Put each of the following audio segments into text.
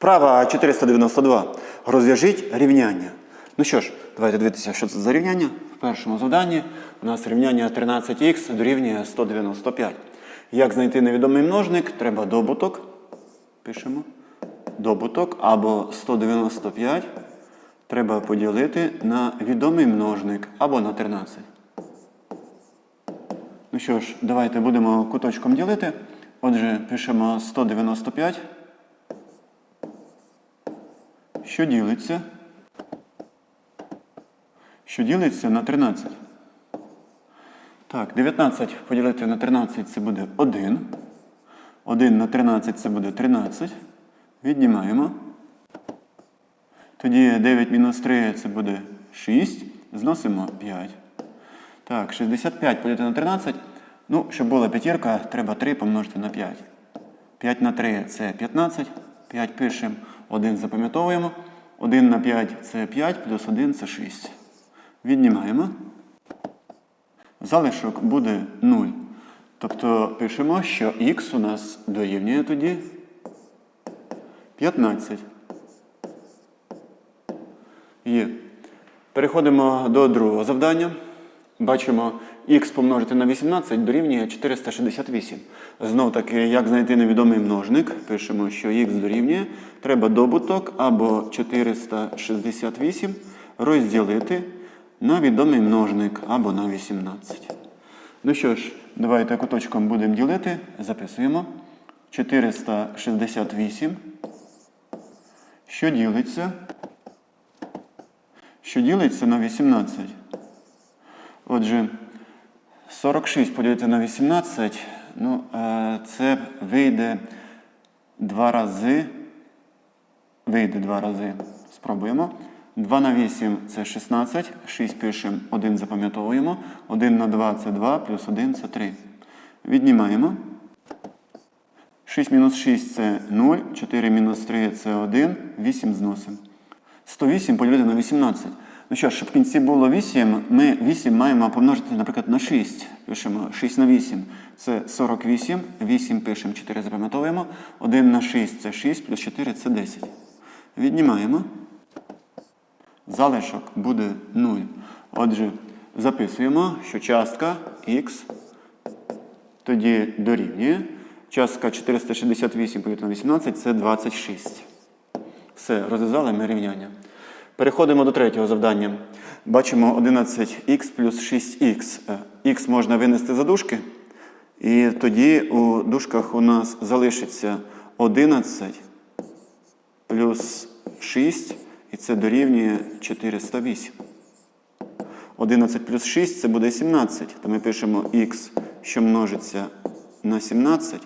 Вправа 492. Розв'яжіть рівняння. Ну що ж, давайте дивитися, що це за рівняння. В першому завданні у нас рівняння 13х дорівнює 195. Як знайти невідомий множник? Треба добуток. Пишемо. Добуток або 195 треба поділити на відомий множник або на 13. Ну що ж, давайте будемо куточком ділити. Отже, пишемо 195. Що ділиться? Що ділиться на 13. Так, 19 поділити на 13 це буде 1. 1 на 13 це буде 13. Віднімаємо. Тоді 9 мінус 3 це буде 6. Зносимо 5. Так, 65 поділити на 13. Ну, щоб була п'ятірка, треба 3 помножити на 5. 5 на 3 це 15. 5 пишемо, 1 запам'ятовуємо. 1 на 5 це 5, плюс 1 це 6. Віднімаємо. Залишок буде 0. Тобто пишемо, що х у нас дорівнює тоді 15. Є. Переходимо до другого завдання. Бачимо, х помножити на 18 дорівнює 468. Знов таки, як знайти невідомий множник, пишемо, що х дорівнює. Треба добуток або 468 розділити на відомий множник або на 18. Ну що ж, давайте куточком будемо ділити. Записуємо. 468. Що ділиться? Що ділиться на 18. Отже, 46 поділити на 18, ну, е, це вийде два рази. Вийде два рази. Спробуємо. 2 на 8 це 16, 6 пишемо, 1 запам'ятовуємо. 1 на 2 це 2, плюс 1 це 3. Віднімаємо. 6 мінус 6 це 0, 4 мінус 3 це 1, 8 зносимо. 108 поділити на 18. Ну що ж, щоб в кінці було 8, ми 8 маємо помножити, наприклад, на 6. Пишемо 6 на 8 це 48. 8 пишемо, 4 запам'ятовуємо. 1 на 6 це 6, плюс 4 це 10. Віднімаємо. Залишок буде 0. Отже, записуємо, що частка х тоді дорівнює. Частка 468 поділити на 18 це 26. Все, розв'язали ми рівняння. Переходимо до третього завдання. Бачимо 11х плюс 6х. Х можна винести за дужки. І тоді у дужках у нас залишиться 11 плюс 6, і це дорівнює 408. 11 плюс 6 це буде 17. То ми пишемо х, що множиться на 17,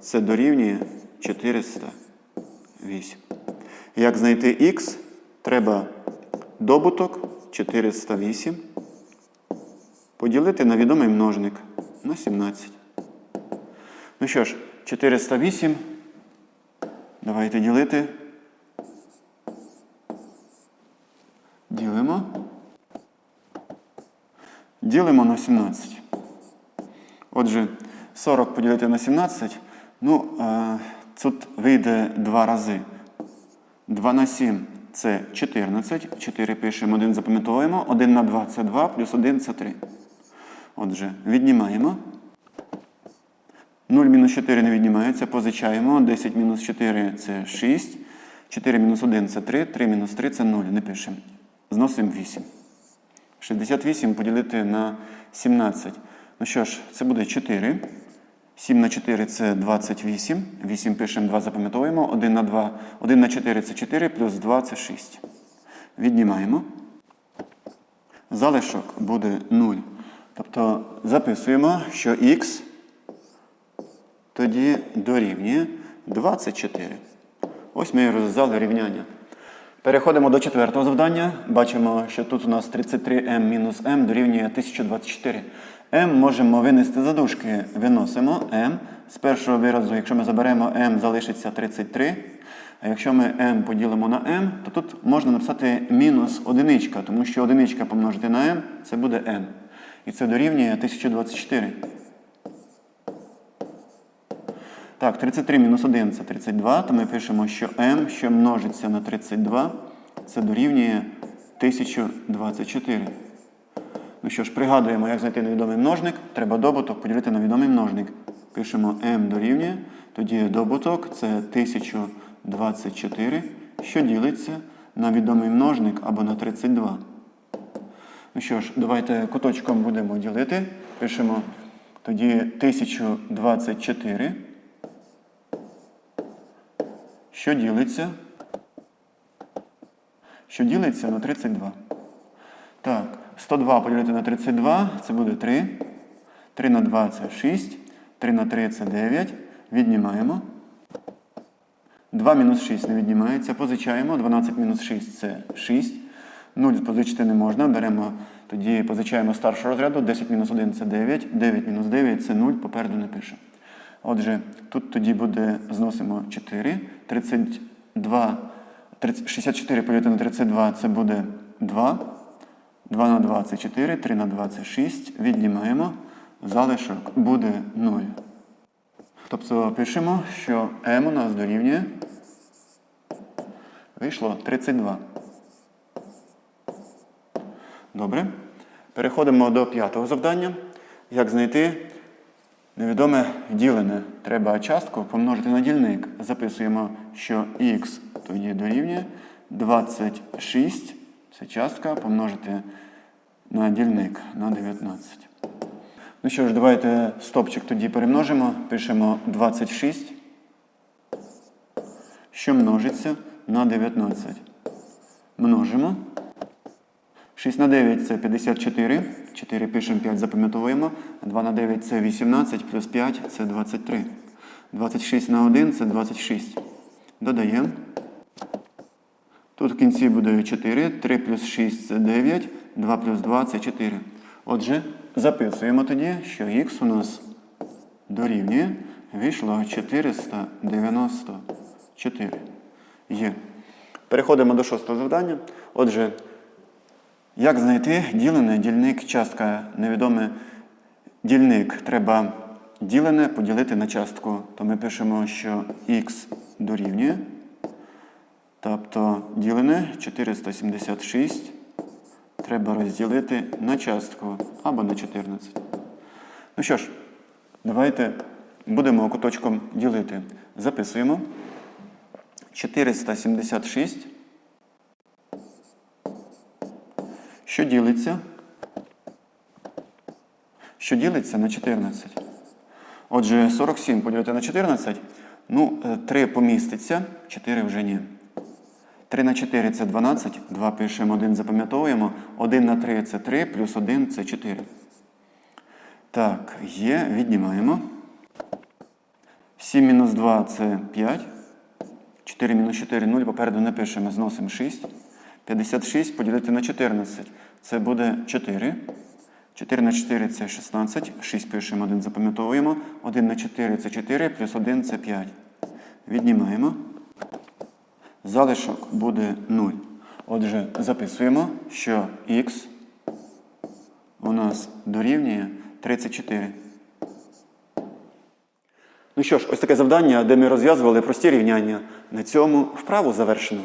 це дорівнює 408. Як знайти х? Треба добуток 408 поділити на відомий множник на 17. Ну що ж, 408. Давайте ділити. Ділимо. Ділимо на 17. Отже, 40 поділити на 17. Ну, е, тут вийде два рази. 2 на 7 це 14. 4 пишемо, 1 запам'ятовуємо. 1 на 2 це 2, плюс 1 це 3. Отже, віднімаємо. 0 мінус 4 не віднімається, позичаємо. 10 мінус 4 це 6. 4 мінус 1 це 3, 3 мінус 3 це 0. Не пишемо. Зносимо 8. 68 поділити на 17. Ну що ж, це буде 4. 7 на 4 це 28. 8 пишемо, 2 запам'ятовуємо. 1 на 2, 1 на 4 це 4, плюс 2 це 6. Віднімаємо. Залишок буде 0. Тобто записуємо, що х тоді дорівнює 24. Ось ми і розв'язали рівняння. Переходимо до четвертого завдання. Бачимо, що тут у нас 33m мінус m дорівнює 1024. M можемо винести за дужки. Виносимо m. З першого виразу, якщо ми заберемо m, залишиться 33. А якщо ми m поділимо на m, то тут можна написати мінус одиничка, тому що одиничка помножити на m це буде m. І це дорівнює 1024. Так, 33 мінус 1 це 32, то ми пишемо, що m, що множиться на 32, це дорівнює 1024. Ну що ж, пригадуємо, як знайти невідомий множник. Треба добуток поділити на відомий множник. Пишемо m дорівнює, тоді добуток це 1024, що ділиться на відомий множник або на 32. Ну що ж, давайте куточком будемо ділити. Пишемо тоді 1024, що ділиться, що ділиться на 32. Так, 102 поділити на 32, це буде 3. 3 на 2 це 6. 3 на 3 це 9. Віднімаємо. 2 мінус 6 не віднімається. Позичаємо. 12 мінус 6 це 6. 0 позичити не можна. Беремо, тоді позичаємо старшого розряду. 10 мінус 1 це 9. 9 мінус 9 це 0. Попереду не пишемо. Отже, тут тоді буде, зносимо 4. 32, 30, 64 поділити на 32 це буде 2. 2 на 2 це 4, 3 на 2 це 6. Віднімаємо. Залишок буде 0. Тобто пишемо, що m у нас дорівнює. Вийшло 32. Добре. Переходимо до п'ятого завдання. Як знайти невідоме ділене? Треба частку помножити на дільник. Записуємо, що х тоді дорівнює 26. Це частка помножити на дільник на 19. Ну що ж, давайте стопчик тоді перемножимо. Пишемо 26, що множиться на 19. Множимо. 6 на 9 це 54. 4 пишемо, 5 запам'ятовуємо. 2 на 9 це 18, плюс 5 це 23. 26 на 1 це 26. Додаємо. Тут в кінці буде 4, 3 плюс 6 це 9, 2 плюс 2 це 4. Отже, записуємо тоді, що х у нас дорівнює. Вийшло 494. Є. Переходимо до шостого завдання. Отже, як знайти ділене дільник, частка невідоме дільник. Треба ділене поділити на частку. То ми пишемо, що х дорівнює. Тобто ділене 476 треба розділити на частку або на 14. Ну що ж, давайте будемо куточком ділити. Записуємо. 476. Що ділиться? Що ділиться на 14? Отже, 47 поділити на 14. Ну, 3 поміститься, 4 вже ні. 3 на 4 це 12, 2 пишемо, 1 запам'ятовуємо. 1 на 3 це 3, плюс 1 це 4. Так, є, віднімаємо. 7 мінус 2 це 5. 4 мінус 4 0, попереду не пишемо, зносимо 6. 56 поділити на 14. Це буде 4. 4 на 4 це 16. 6 пишемо, 1 запам'ятовуємо. 1 на 4 це 4, плюс 1 це 5. Віднімаємо. Залишок буде 0. Отже, записуємо, що х у нас дорівнює 34. Ну що ж, ось таке завдання, де ми розв'язували прості рівняння. На цьому вправу завершено.